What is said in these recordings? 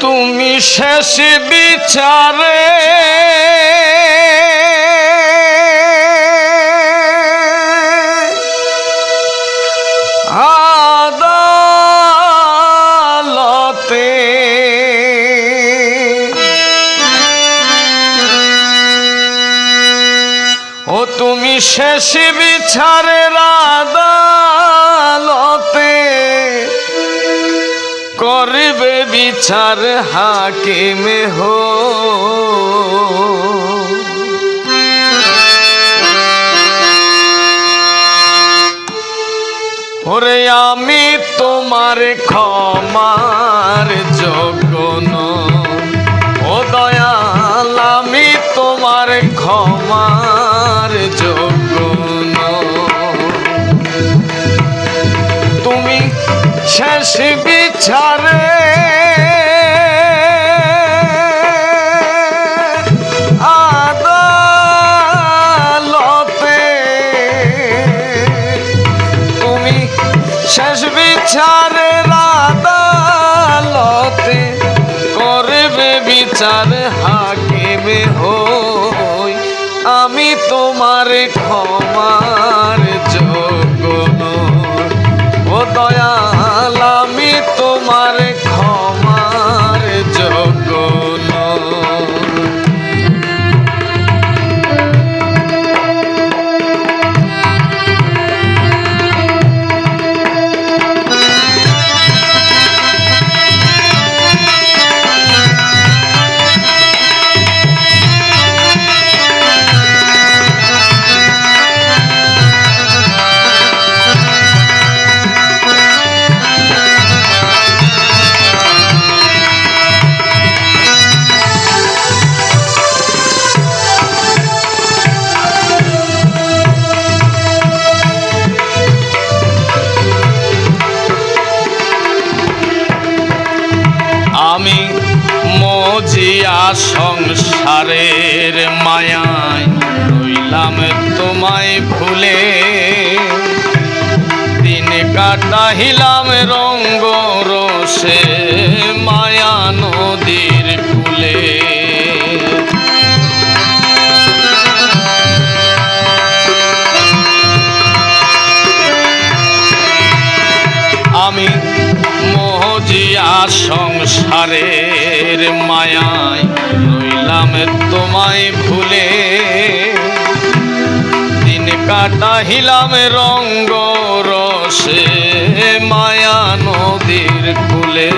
তুমি শেষ বিচারে। তুমি শেষ বিচারের আদালতে করবে বিচার হাকিমে হো ওরে আমি তোমার ক্ষমার যোগ্য নই। ও দয়াল, আমি তোমার ক্ষমার যোগ্য শেষ বিচারে মজিয়া সংসারের মায়ায় রইলাম তোমায় ভুলে দিন কাটাহিলাম রঙ্গ রসে মায়া রইলাম তোমায় ভুলে। দিন কাটাহিলাম রঙ্গ রসে মায়া নদীর কুলে।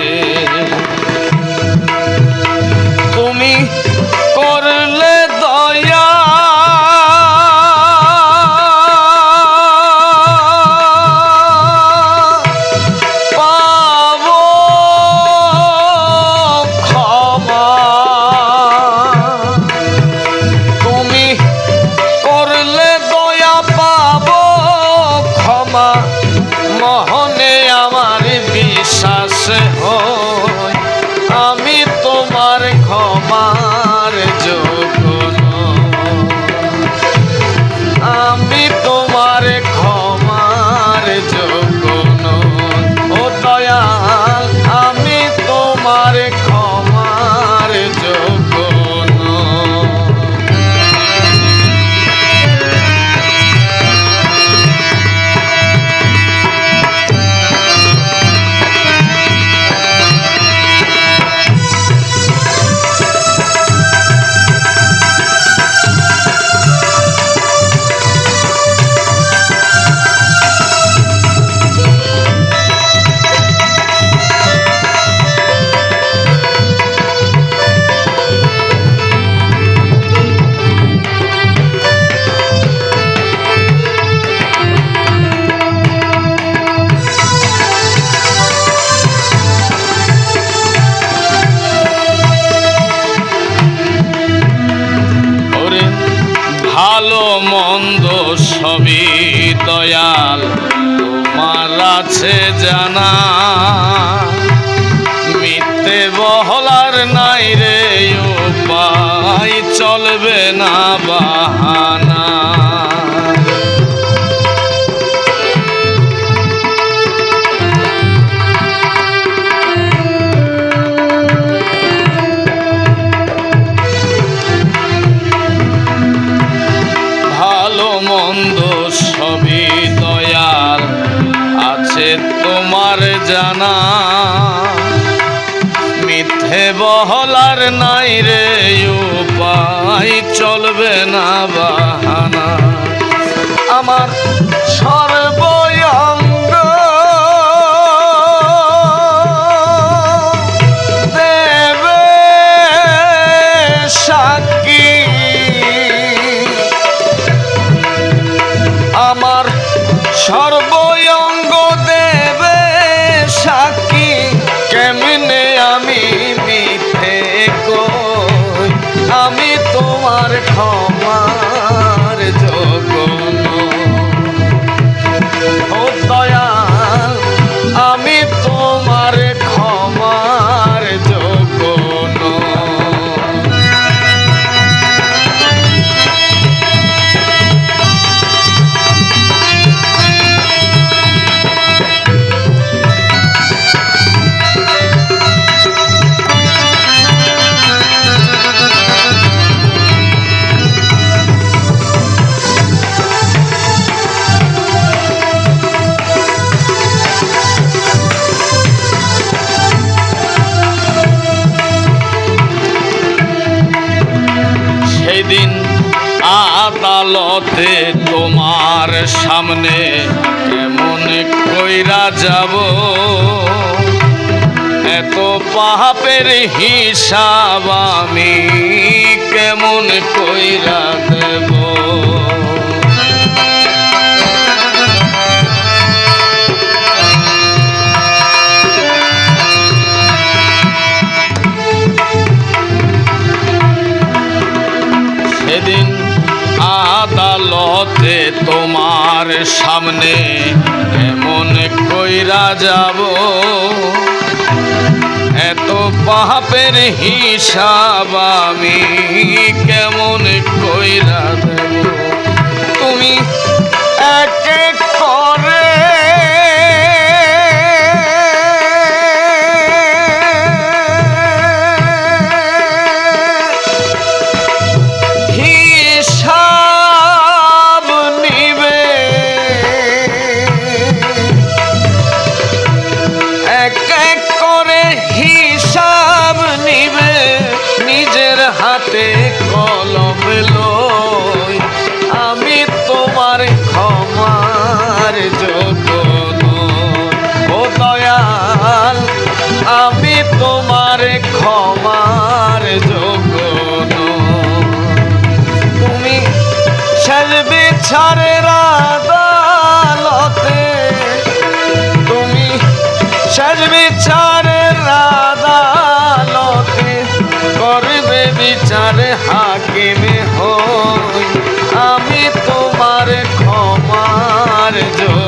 তোমার বহলার নাই রে উপায় চলবে না বাহানা। বহলার নাই রে ইউ। আদালতে তোমার সামনে কেমন কইরা যাব। এত পাহাপের হিসাব আমি কেমন কইরা দেব? সামনে এমন কইরা যাব? এত পাপের হিসাব আমি কেমন কইরা দেব? তুমি এক এক খেলবি ছাড়ের আদালতে। তুমি খেলবি ছাড়ের আদালতে। করবে বিচার হাকিমে হই। আমি তোমার ক্ষমার জোর